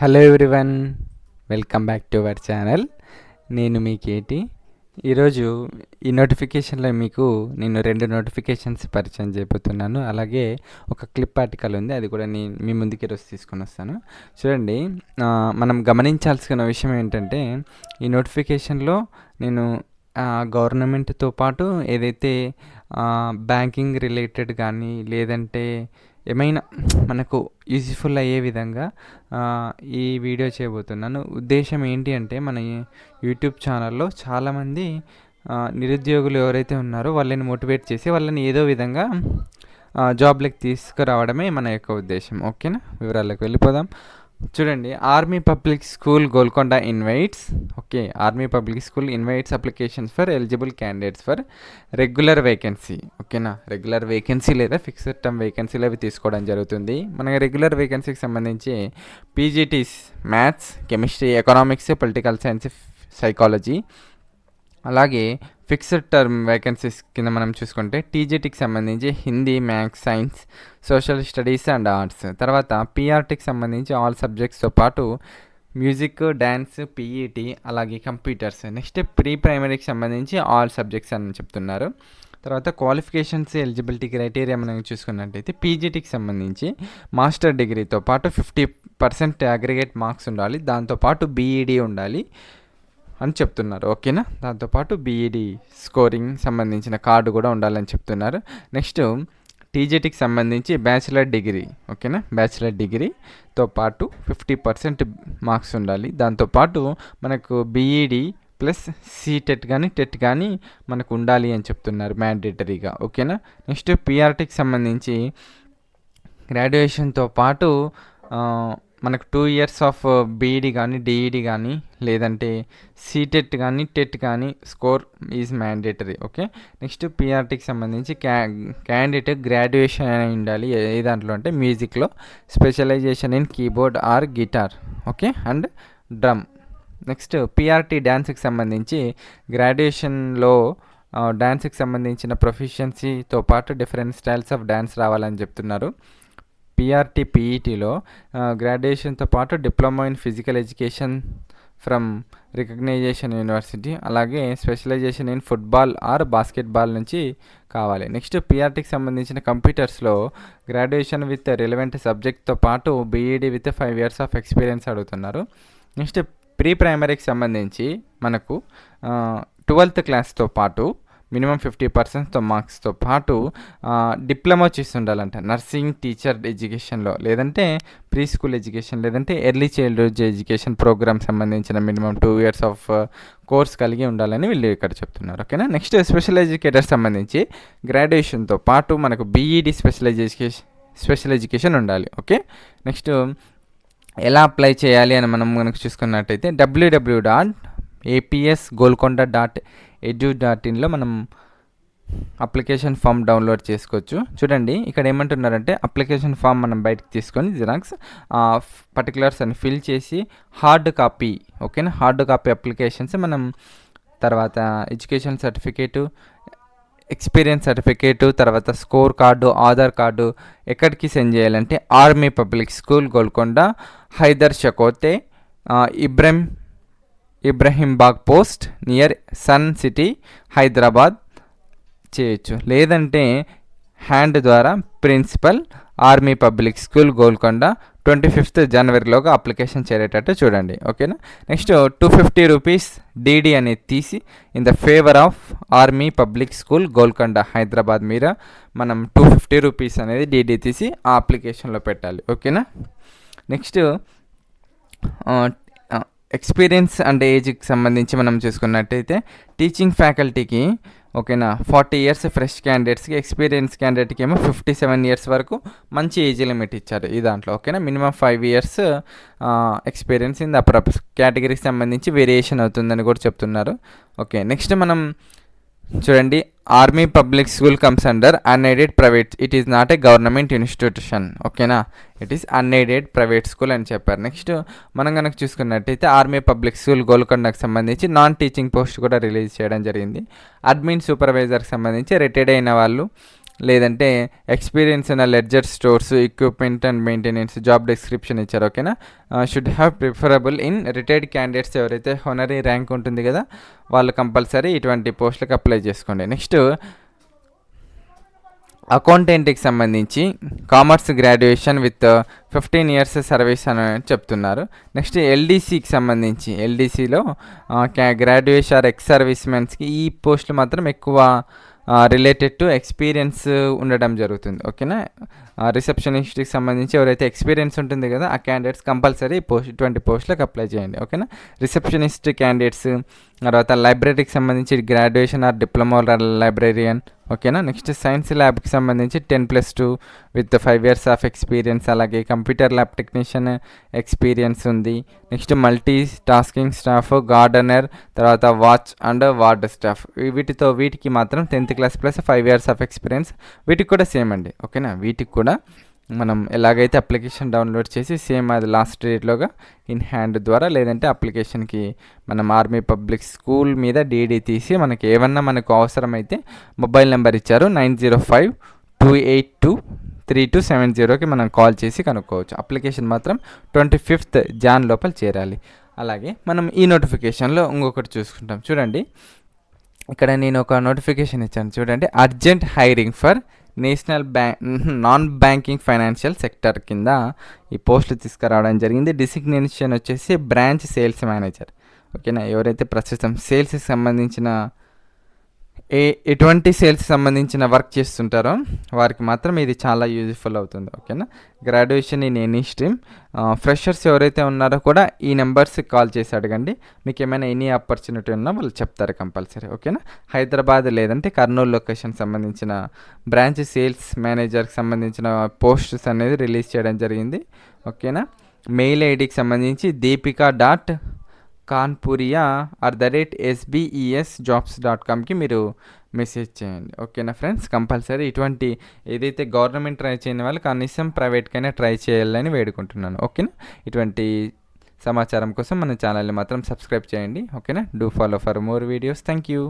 Hello everyone welcome back to our channel నేను మీ కేటి ఈరోజు ఈ నోటిఫికేషన్లో మీకు నేను రెండు నోటిఫికేషన్స్ పరిచయం చేయబోతున్నాను. అలాగే ఒక క్లిప్ ఆర్టికల్ ఉంది అది కూడా నేను మీ ముందుకి ఈరోజు తీసుకొని వస్తాను. చూడండి మనం గమనించాల్సిన విషయం ఏంటంటే ఈ నోటిఫికేషన్లో నేను గవర్నమెంట్తో పాటు ఏదైతే బ్యాంకింగ్ రిలేటెడ్ కానీ లేదంటే ఏమైనా మనకు యూజ్ఫుల్ అయ్యే విధంగా ఈ వీడియో చేయబోతున్నాను. ఉద్దేశం ఏంటి అంటే మన యూట్యూబ్ ఛానల్లో చాలామంది నిరుద్యోగులు ఎవరైతే ఉన్నారో వాళ్ళని మోటివేట్ చేసి వాళ్ళని ఏదో విధంగా జాబ్లకు తీసుకురావడమే మన యొక్క ఉద్దేశం. ఓకేనా? వివరాలకు వెళ్ళిపోదాం. చూడండి army public school Golconda invites okay army public school invites applications for eligible candidates for regular vacancy ఓకేనా రెగ్యులర్ వేకెన్సీ లేదా ఫిక్స్డ్ టర్మ్ వేకెన్సీలు అవి తీసుకోవడం జరుగుతుంది. మనకి రెగ్యులర్ వేకెన్సీకి సంబంధించి PGTs maths chemistry economics political science psychology అలాగే ఫిక్స్డ్ టర్మ్ వేకెన్సీస్ కింద మనం చూసుకుంటే టీజీటీకి సంబంధించి Hindi maths science social studies and arts తర్వాత పీఆర్టీకి సంబంధించి ఆల్ సబ్జెక్ట్స్తో పాటు మ్యూజిక్ డ్యాన్స్ పీఈటీ అలాగే కంప్యూటర్స్ నెక్స్ట్ ప్రీ ప్రైమరీకి సంబంధించి ఆల్ సబ్జెక్ట్స్ అని చెప్తున్నారు. తర్వాత క్వాలిఫికేషన్స్ ఎలిజిబిలిటీ క్రైటీరియా మనం చూసుకున్నట్టయితే పీజీటీకి సంబంధించి మాస్టర్ డిగ్రీతో పాటు ఫిఫ్టీ పర్సెంట్ అగ్రిగేట్ మార్క్స్ ఉండాలి. దాంతోపాటు బీఈడీ ఉండాలి. అని చెప్తున్నారు. ఓకేనా? దాంతోపాటు బీఈడి స్కోరింగ్ సంబంధించిన కార్డు కూడా ఉండాలని చెప్తున్నారు. నెక్స్ట్ టీజీటీకి సంబంధించి బ్యాచిలర్ డిగ్రీ ఓకేనా? బ్యాచిలర్ డిగ్రీతో పాటు ఫిఫ్టీ పర్సెంట్ మార్క్స్ ఉండాలి. దాంతోపాటు మనకు బీఈడి ప్లస్ సీటెట్ కానీ టెట్ కానీ మనకు ఉండాలి అని చెప్తున్నారు మ్యాండేటరీగా ఓకేనా? నెక్స్ట్ పిఆర్టీకి సంబంధించి గ్రాడ్యుయేషన్తో పాటు మనకు టూ ఇయర్స్ ఆఫ్ బీఈడి కానీ డిఈడి కానీ లేదంటే సీటెట్ కానీ టెట్ కానీ score is mandatory okay next పిఆర్టీకి సంబంధించి క్యా క్యాండిడేట్ గ్రాడ్యుయేషన్ అయి ఉండాలి ఏ ఏ దాంట్లో అంటే మ్యూజిక్లో specialisation in keyboard or guitar okay and drum next PRT డ్యాన్స్కి సంబంధించి గ్రాడ్యుయేషన్లో డ్యాన్స్కి uh, సంబంధించిన ప్రొఫిషియన్సీతో పాటు డిఫరెంట్ స్టైల్స్ ఆఫ్ డ్యాన్స్ రావాలని చెప్తున్నారు. పిఆర్టీ పీఈటీలో గ్రాడ్యుయేషన్తో పాటు diploma in physical education from recognisation university అలాగే specialisation in football or basketball నుంచి కావాలి. నెక్స్ట్ పిఆర్టీకి సంబంధించిన కంప్యూటర్స్లో గ్రాడ్యుయేషన్ విత్ రిలవెంట్ సబ్జెక్ట్తో పాటు BEd with five years of experience అడుగుతున్నారు. నెక్స్ట్ ప్రీ ప్రైమరీకి సంబంధించి మనకు ట్వెల్త్ క్లాస్తో పాటు మినిమం ఫిఫ్టీ పర్సెంట్తో మార్క్స్తో పాటు డిప్లొమా చేసి ఉండాలంట నర్సింగ్ టీచర్ ఎడ్యుకేషన్లో. లేదంటే ప్రీ స్కూల్ ఎడ్యుకేషన్ లేదంటే ఎర్లీ చైల్డ్హుడ్ ఎడ్యుకేషన్ ప్రోగ్రామ్ సంబంధించిన minimum two years of course కలిగి ఉండాలని వీళ్ళు ఇక్కడ చెప్తున్నారు. ఓకేనా? నెక్స్ట్ స్పెషల్ ఎడ్యుకేటర్ సంబంధించి గ్రాడ్యుయేషన్తో పాటు మనకు BEd special education special education ఉండాలి. ఓకే? నెక్స్ట్ ఎలా అప్లై చేయాలి అని మనం మనకు చూసుకున్నట్టయితే WWW dot APS Golconda dot edu dot ఇన్లో మనం అప్లికేషన్ ఫామ్ డౌన్లోడ్ చేసుకోవచ్చు. చూడండి ఇక్కడ ఏమంటున్నారంటే అప్లికేషన్ ఫామ్ మనం బయటకు తీసుకొని జిరాక్స్ పర్టికులర్స్ అని ఫిల్ చేసి హార్డ్ కాపీ ఓకేనా హార్డ్ కాపీ అప్లికేషన్స్ మనం తర్వాత ఎడ్యుకేషన్ సర్టిఫికేటు ఎక్స్పీరియన్స్ సర్టిఫికేటు తర్వాత స్కోర్ కార్డు ఆధార్ కార్డు ఎక్కడికి సెండ్ చేయాలంటే army public school Golconda Hydershakote Ibrahim Ibrahimbagh post near sun city Hyderabad చేయొచ్చు. లేదంటే హ్యాండ్ ద్వారా principal army public school Golconda twenty fifth జనవరిలోగా application చేరేటట్టు చూడండి. ఓకేనా? Next two fifty rupees DD అనేది తీసి in the favour of army public school Golconda Hyderabad మీద మనం టూ ఫిఫ్టీ రూపీస్ అనేది డీడీ తీసి ఆ అప్లికేషన్లో పెట్టాలి. ఓకేనా? నెక్స్ట్ ఎక్స్పీరియన్స్ అండ్ ఏజ్కి సంబంధించి మనం చూసుకున్నట్టయితే టీచింగ్ ఫ్యాకల్టీకి ఓకేనా ఫార్టీ ఇయర్స్ ఫ్రెష్ క్యాండిడేట్స్కి ఎక్స్పీరియన్స్ క్యాండిడేట్కి ఏమో ఫిఫ్టీ సెవెన్ ఇయర్స్ వరకు మంచి ఏజ్ లిమిట్ ఇచ్చారు ఈ దాంట్లో ఓకేనా. Minimum five years experience in the కేటగిరీకి సంబంధించి వేరియేషన్ అవుతుందని కూడా చెప్తున్నారు ఓకే. నెక్స్ట్ మనం చూడండి army public school comes under unaided private it is not a government institution ఓకేనా it is unaided private school అని చెప్పారు. నెక్స్ట్ మనం కనుక చూసుకున్నట్టయితే ఆర్మీ పబ్లిక్ స్కూల్ గోల్కొండకు సంబంధించి నాన్ టీచింగ్ పోస్ట్ కూడా రిలీజ్ చేయడం జరిగింది. అడ్మిన్ సూపర్వైజర్కి సంబంధించి రిటైర్డ్ అయిన వాళ్ళు లేదంటే ఎక్స్పీరియన్స్ ఉన్న ledger stores equipment and maintenance job description ఇచ్చారు ఓకేనా should have preferable in retired candidates ఎవరైతే హొనరీ ర్యాంక్ ఉంటుంది కదా వాళ్ళు కంపల్సరీ ఇటువంటి పోస్టులకు అప్లై చేసుకోండి. నెక్స్ట్ అకౌంటెంట్కి సంబంధించి commerce graduation with fifteen years service అని చెప్తున్నారు. నెక్స్ట్ ఎల్డీసీకి సంబంధించి ఎల్డీసీలో గ్రాడ్యుయేషన్ ఆర్ ఎక్స్ సర్వీస్ మెన్స్కి ఈ పోస్టులు మాత్రం ఎక్కువ రిలేటెడ్ టు ఎక్స్పీరియన్స్ ఉండడం జరుగుతుంది ఓకేనా? రిసెప్షనిస్ట్కి సంబంధించి ఎవరైతే ఎక్స్పీరియన్స్ ఉంటుంది కదా ఆ క్యాండిడేట్స్ కంపల్సరీ పోస్ట్ ఇటువంటి పోస్టులకు అప్లై చేయండి ఓకేనా? రిసెప్షనిస్ట్ క్యాండిడేట్స్ తర్వాత లైబ్రరీకి సంబంధించి గ్రాడ్యుయేషన్ ఆర్ డిప్లొమా లైబ్రేరియన్ ఓకేనా నెక్స్ట్ సైన్స్ ల్యాబ్కి సంబంధించి ten plus two with five years of experience అలాగే కంప్యూటర్ ల్యాబ్ టెక్నీషియన్ ఎక్స్పీరియన్స్ ఉంది. Next multi tasking staff gardener తర్వాత వాచ్ అండ్ వార్డ్ స్టాఫ్ వీటితో వీటికి మాత్రం tenth class plus five years of experience వీటికి కూడా సేమ్ అండి ఓకేనా వీటికి కూడా మనం ఎలాగైతే అప్లికేషన్ డౌన్లోడ్ చేసి సేమ్ అది లాస్ట్ డేట్లోగా ఇన్ హ్యాండ్ ద్వారా లేదంటే అప్లికేషన్కి మనం ఆర్మీ పబ్లిక్ స్కూల్ మీద డీడీ తీసి మనకి ఏమన్నా మనకు అవసరమైతే మొబైల్ నెంబర్ ఇచ్చారు nine zero five two eight two three two seven జీరోకి మనం కాల్ చేసి కనుక్కోవచ్చు. అప్లికేషన్ మాత్రం ట్వంటీ ఫిఫ్త్ జాన్ లోపల చేరాలి. అలాగే మనం ఈ నోటిఫికేషన్లో ఇంకొకటి చూసుకుంటాం. చూడండి. ఇక్కడ నేను ఒక నోటిఫికేషన్ ఇచ్చాను. చూడండి. Urgent hiring for national bank non banking financial sector కింద ఈ పోస్టులు తీసుకురావడం జరిగింది. డిసిగ్నేషన్ వచ్చేసి బ్రాంచ్ సేల్స్ మేనేజర్. ఓకేనా? ఎవరైతే ప్రస్తుతం సేల్స్కి సంబంధించిన ఏ ఎటువంటి సేల్స్ సంబంధించిన వర్క్ చేస్తుంటారో వారికి మాత్రం ఇది చాలా యూజ్ఫుల్ అవుతుంది ఓకేనా? Graduation in any stream. Freshers ఎవరైతే ఉన్నారో కూడా ఈ నెంబర్స్కి కాల్ చేసి అడగండి. మీకు ఏమైనా ఎనీ ఆపర్చునిటీ ఉన్నా వాళ్ళు చెప్తారు కంపల్సరీ ఓకేనా? హైదరాబాద్ లేదంటే కర్నూలు లొకేషన్ సంబంధించిన బ్రాంచ్ సేల్స్ మేనేజర్కి సంబంధించిన పోస్ట్స్ అనేది రిలీజ్ చేయడం జరిగింది ఓకేనా? మెయిల్ ఐడికి సంబంధించి Deepika dot Kanpuria at the rate SBES jobs dot కామ్కి మీరు మెసేజ్ చేయండి. ఓకేనా ఫ్రెండ్స్? కంపల్సరీ ఇటువంటి ఏదైతే గవర్నమెంట్ ట్రై చేయని వాళ్ళు కనీసం ప్రైవేట్కైనా ట్రై చేయాలని వేడుకుంటున్నాను. ఓకేనా? ఇటువంటి సమాచారం కోసం మన ఛానల్ని మాత్రం సబ్స్క్రైబ్ చేయండి. ఓకేనా? Do follow for more videos. Thank you